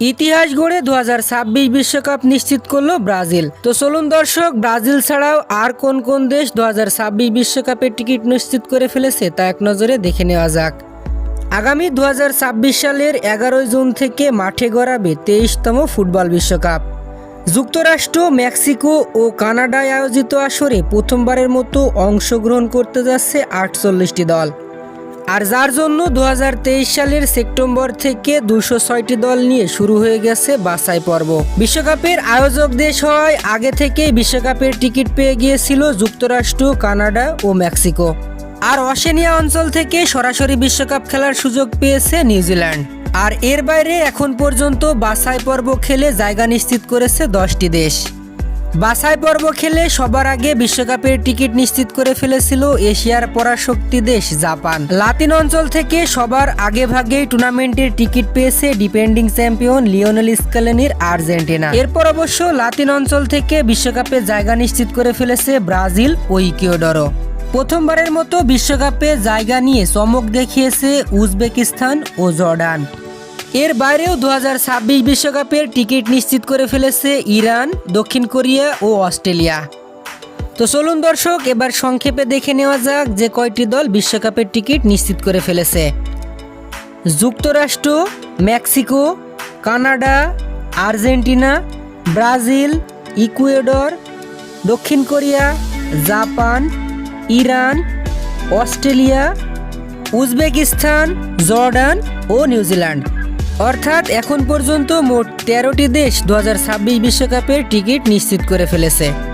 ইতিহাস গড়ে দু বিশ্বকাপ নিশ্চিত করল ব্রাজিল। তো চলুন দর্শক, ব্রাজিল ছাড়াও আর কোন কোন দেশ দু বিশ্বকাপের টিকিট নিশ্চিত করে ফেলেছে তা এক নজরে দেখে নেওয়া যাক। আগামী দু হাজার ছাব্বিশ সালের এগারোই জুন থেকে মাঠে গড়াবে তেইশতম ফুটবল বিশ্বকাপ। যুক্তরাষ্ট্র, মেক্সিকো ও কানাডায় আয়োজিত আসরে প্রথমবারের মতো অংশগ্রহণ করতে যাচ্ছে আটচল্লিশটি দল। আর যার জন্য দু হাজার তেইশ সালের সেপ্টেম্বর থেকে দুশো ছয়টি দল নিয়ে শুরু হয়ে গেছে বাছাই পর্ব। বিশ্বকাপের আয়োজক দেশ হওয়ায় আগে থেকেই বিশ্বকাপের টিকিট পেয়ে গিয়েছিল যুক্তরাষ্ট্র, কানাডা ও মেক্সিকো। আর অশেনিয়া অঞ্চল থেকে সরাসরি বিশ্বকাপ খেলার সুযোগ পেয়েছে নিউজিল্যান্ড। আর এর বাইরে এখন পর্যন্ত বাছাই পর্ব খেলে জায়গা নিশ্চিত করেছে দশটি দেশ। বাছাই পর্ব খেলে সবার আগে বিশ্বকাপের টিকিট নিশ্চিত করে ফেলেছিল এশিয়ার পরাশক্তি দেশ জাপান। লাতিন অঞ্চল থেকে সবার আগে ভাগেই টুর্নামেন্টের টিকিট পেয়েছে ডিপেন্ডিং চ্যাম্পিয়ন লিওনেল স্কেলেনির আর্জেন্টিনা। এরপর অবশ্য লাতিন অঞ্চল থেকে বিশ্বকাপে জায়গা নিশ্চিত করে ফেলেছে ব্রাজিল ও ইকিওডরো প্রথমবারের মতো বিশ্বকাপে জায়গা নিয়ে চমক দেখিয়েছে উজবেকিস্তান ও জর্ডান। এর বাইরেও দু বিশ্বকাপের টিকিট নিশ্চিত করে ফেলেছে ইরান, দক্ষিণ কোরিয়া ও অস্ট্রেলিয়া। তো চলুন দর্শক, এবার সংক্ষেপে দেখে নেওয়া যাক যে কয়টি দল বিশ্বকাপের টিকিট নিশ্চিত করে ফেলেছে। যুক্তরাষ্ট্র, Mexico, Canada, Argentina, Brazil, Ecuador, দক্ষিণ Korea, Japan, Iran, Australia, Uzbekistan, Jordan ও নিউজিল্যান্ড। অর্থাৎ এখন পর্যন্ত মোট তেরোটি দেশ দু বিশ্বকাপের টিকিট নিশ্চিত করে ফেলেছে।